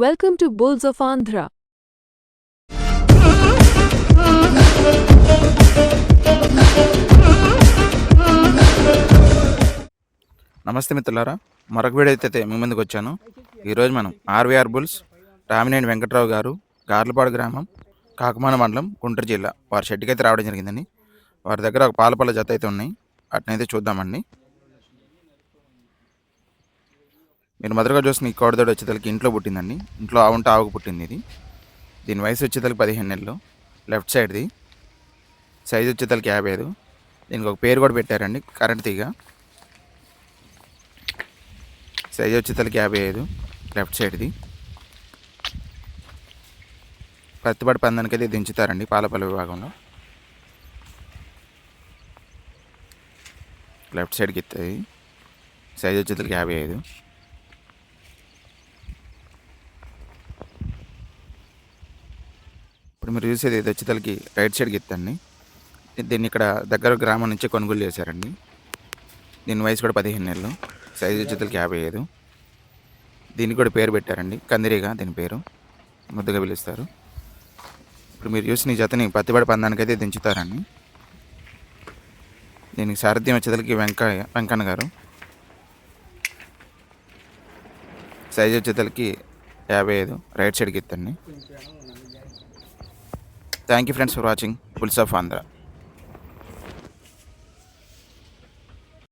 Welcome to bulls of Andhra నమస్తే మిత్రులారా మరొక వీడైతే మీ ముందుకు వచ్చాను ఈరోజు మనం ఆర్వీఆర్ బుల్స్ రామినేని వెంకట్రావు గారు గార్లపాడు గ్రామం కాకమాన మండలం గుంటూరు జిల్లా వారి షెడ్కి అయితే రావడం జరిగిందని వారి దగ్గర ఒక పాలపల్ల జత అయితే ఉన్నాయి వాటినైతే చూద్దామండి మీరు మధురగా చూసిన ఈ వచ్చే వచ్చేతలకి ఇంట్లో పుట్టిందండి ఇంట్లో ఆవుంటే ఆవుకు పుట్టింది ఇది దీని వయసు వచ్చేతలకి పదిహేను నెలలు లెఫ్ట్ సైడ్ది సైజు వచ్చేతలకి యాభై ఐదు దీనికి ఒక పేరు కూడా పెట్టారండి కరెంట్ తీగ సైజు వచ్చేతలకి యాభై ఐదు లెఫ్ట్ సైడ్ది పత్తిపాటి పందనికైతే దించుతారండి పాలపల్లి విభాగంలో లెఫ్ట్ సైడ్కి ఇస్తుంది సైజ్ వచ్చేతలకి యాభై ఐదు ఇప్పుడు మీరు చూసేది ఇది వచ్చి తలకి రైట్ సైడ్కి ఎత్తండి దీన్ని ఇక్కడ దగ్గర గ్రామం నుంచి కొనుగోలు చేశారండి దీని వయసు కూడా పదిహేను నెలలు సైజు వచ్చేతలకి యాభై ఐదు దీనికి కూడా పేరు పెట్టారండి కందిరీగా దీని పేరు ముద్దుగా పిలుస్తారు ఇప్పుడు మీరు చూసిన ఈ జతని పత్తిపడి పందానికైతే దించుతారండి దీనికి సారథ్యం వచ్చేతలకి వెంకయ్య వెంకన్న గారు సైజ్ వచ్చేతలకి యాభై ఐదు రైట్ సైడ్కి ఎత్తండి Thank you friends for watching. Pulse of Andhra.